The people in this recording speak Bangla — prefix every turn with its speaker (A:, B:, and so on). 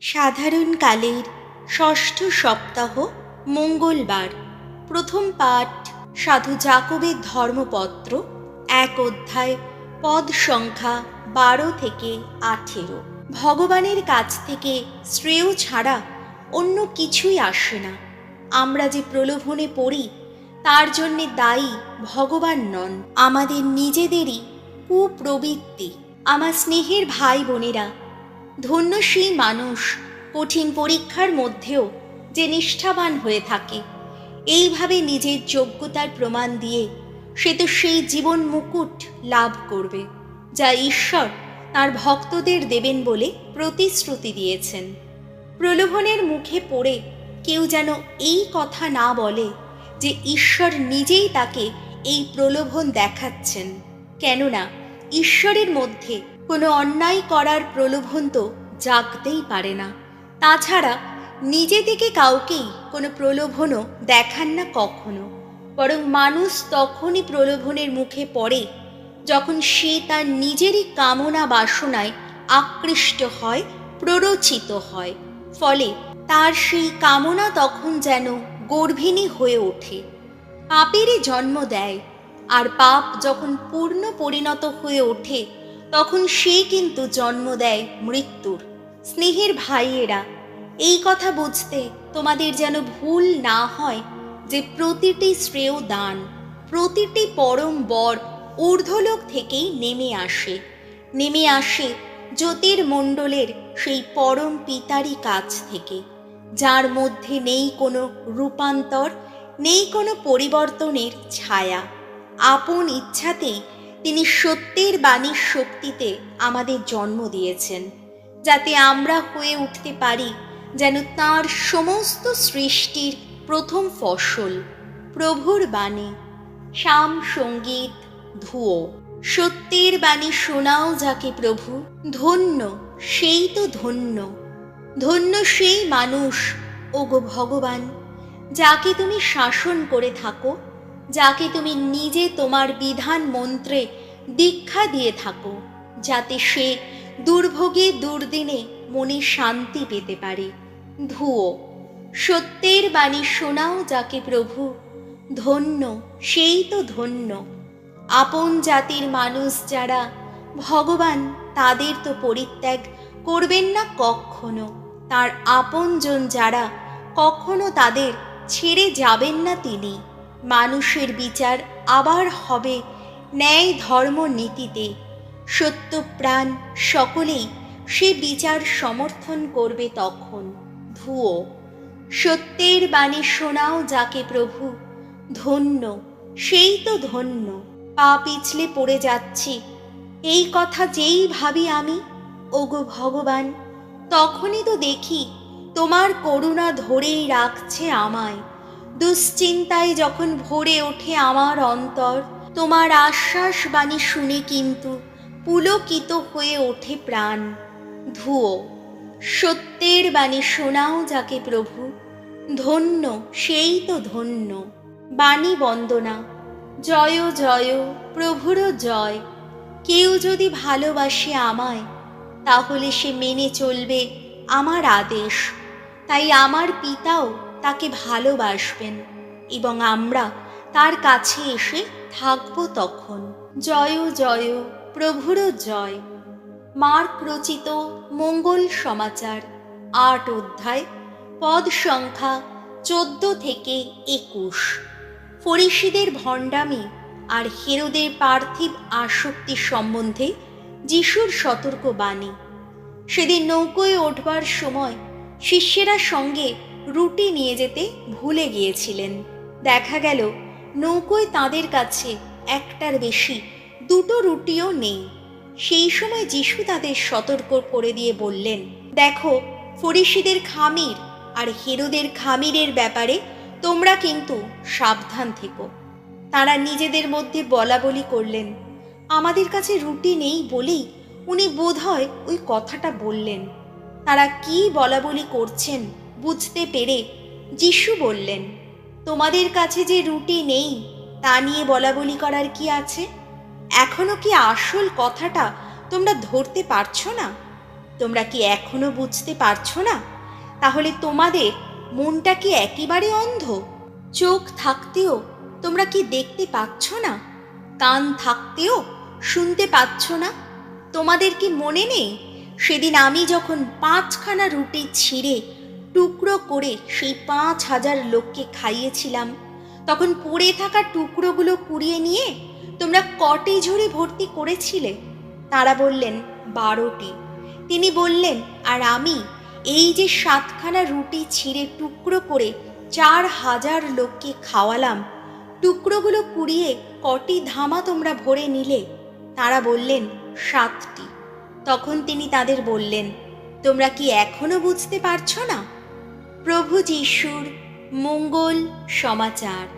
A: সাধারণ কালের ষষ্ঠ সপ্তাহ মঙ্গলবার। প্রথম পাঠ সাধু জাকবের ধর্মপত্র, এক অধ্যায়, পদ সংখ্যা বারো থেকে আঠেরো। ভগবানের কাছ থেকে শ্রেয় ছাড়া অন্য কিছুই আসে না। আমরা যে প্রলোভনে পড়ি, তার জন্যে দায়ী ভগবান নন। আমাদের নিজেদেরই কুপ্রবৃত্তি। আমার স্নেহের ভাই বোনেরা ধন্য সেই মানুষ কঠিন পরীক্ষার মধ্যেও যে নিষ্ঠাবান হয়ে থাকে, এইভাবে নিজের যোগ্যতার প্রমাণ দিয়ে সে তো সেই জীবন মুকুট লাভ করবে, যা ঈশ্বর তার ভক্তদের দেবেন বলে প্রতিশ্রুতি দিয়েছেন। প্রলোভনের মুখে পড়ে কেউ যেন এই কথা না বলে যে ঈশ্বর নিজেই তাকে এই প্রলোভন দেখাচ্ছেন, কেননা ঈশ্বরের মধ্যে কোনো অন্যায় করার প্রলোভন তো জাগতেই পারে না। তাছাড়া নিজে থেকে কাউকেই কোনো প্রলোভনও দেখান না কখনো। বরং মানুষ তখনই প্রলোভনের মুখে পড়ে যখন সে তার নিজেরই কামনা বাসনায় আকৃষ্ট হয়, প্ররোচিত হয়। ফলে তার সেই কামনা তখন যেন গর্ভিণী হয়ে ওঠে। পাপেরই জন্ম দেয়। আর পাপ যখন পূর্ণ পরিণত হয়ে ওঠে তখন সে কিন্তু জন্ম দেয় মৃত্যুর। স্নেহের ভাইয়েরা, এই কথা বুঝতে তোমাদের যেন ভুল না হয় যে প্রতিটি শ্রেয় দান, প্রতিটি পরম বর ঊর্ধ্বলোক থেকেই নেমে আসে। নেমে আসে জ্যোতির্মণ্ডলের সেই পরম পিতারই কাছ থেকে, যার মধ্যে নেই কোনো রূপান্তর, নেই কোনো পরিবর্তনের ছায়া। আপন ইচ্ছাতেই তিনি সত্যের বাণীর শক্তিতে আমাদের জন্ম দিয়েছেন, যাতে আমরা হয়ে উঠতে পারি যেন তার সমস্ত সৃষ্টির প্রথম ফসল, প্রভুর বাণী, শ্যাম সংগীত, ধুয়ো। সত্যের বাণী শোনাও যাকে প্রভু, ধন্য, সেই তো ধন্য। ধন্য সেই মানুষ, ওগো ভগবান, যাকে তুমি শাসন করে থাকো। যাকে তুমি নিজে তোমার বিধান মন্ত্রে দীক্ষা দিয়ে থাকো, যাতে সে দুর্ভোগে দুর্দিনে মনে শান্তি পেতে পারে। ধুয়ো সত্যের বাণী শোনাও যাকে প্রভু, ধন্য সেই তো ধন্য। আপন জাতির মানুষ যারা ভগবান, তাদের তো পরিত্যাগ করবেন না কখনো। তার আপনজন যারা কখনো তাদের ছেড়ে যাবেন না তিনি। মানুষের বিচার আবার হবে ন্যায় ধর্ম নীতিতে। সত্য প্রাণ সকলেই সে বিচার সমর্থন করবে তখন। ধুয়ো সত্যের বাণী শোনাও যাকে প্রভু। ধন্য, সেই তো ধন্য। পা পিছলে পড়ে যাচ্ছি। এই কথা যেই ভাবি আমি, ওগো ভগবান, তখনই তো দেখি তোমার করুণা ধরেই রাখছে আমায়। দুশ্চিন্তায় যখন ভরে ওঠে আমার অন্তর, তোমার আশ্বাস বাণী শুনে কিন্তু পুলকিত হয়ে ওঠে প্রাণ। ধুয়ো সত্যের বাণী শোনাও যাকে প্রভু, ধন্য সেই তো ধন্য। বাণী বন্দনা, জয় জয় প্রভুর জয়। কেউ যদি ভালোবাসে আমায়, তাহলে সে মেনে চলবে আমার আদেশ। তাই আমার পিতাও তাকে ভালোবাসবেন এবং আমরা তার কাছে এসে থাকব তখন। জয় জয় প্রভুর জয়। মার্ক রচিত মঙ্গল সমাচার, আট অধ্যায়, পদ সংখ্যা চোদ্দ থেকে একুশ। ফরিসিদের ভণ্ডামি আর হেরোদের পার্থিব আসক্তি সম্বন্ধে যিশুর সতর্ক বাণী সেদিন নৌকোয় ওঠবার সময় শিষ্যেরা সঙ্গে রুটি নিয়ে যেতে ভুলে গিয়েছিলেন। দেখা গেল, নৌকোয় তাদের কাছে একটার বেশি দুটো রুটিও নেই। সেই সময় যিশু তাদের সতর্ক করে দিয়ে বললেন, দেখো, ফরিসিদের খামির আর হেরোদের খামিরের ব্যাপারে তোমরা কিন্তু সাবধান থেকো। তারা নিজেদের মধ্যে বলা বলি করলেন, আমাদের কাছে রুটি নেই বলেই উনি বোধহয় ওই কথাটা বললেন। তারা কি বলা বলি করছেন বুঝতে পেরে যিশু বললেন, তোমাদের কাছে যে রুটি নেই, তা নিয়ে বলা বলি করার কি আছে? এখনও কি আসল কথাটা তোমরা ধরতে পারছ না? তোমরা কি এখনও বুঝতে পারছ না? তাহলে তোমাদের মনটা কি একেবারে অন্ধ? চোখ থাকতেও তোমরা কি দেখতে পাচ্ছ না? কান থাকতেও শুনতে পাচ্ছ না? তোমাদের কি মনে নেই? সেদিন আমি যখন পাঁচখানা রুটি ছিঁড়ে টুকরো করে সেই পাঁচ হাজার লোককে খাইয়েছিলাম। তখন পড়ে থাকা টুকরোগুলো কুড়িয়ে নিয়ে তোমরা কটি ঝুড়ি ভর্তি করেছিলে? তারা বললেন, বারোটি। তিনি বললেন, আর আমি এই যে সাতখানা রুটি ছিঁড়ে টুকরো করে চার হাজার লোককে খাওয়ালাম, টুকরোগুলো কুড়িয়ে কটি ধামা তোমরা ভরে নিলে? তারা বললেন, সাতটি। তখন তিনি তাদের বললেন, তোমরা কি এখনও বুঝতে পারছ না? প্রভু যিশুর মঙ্গল সমাচার।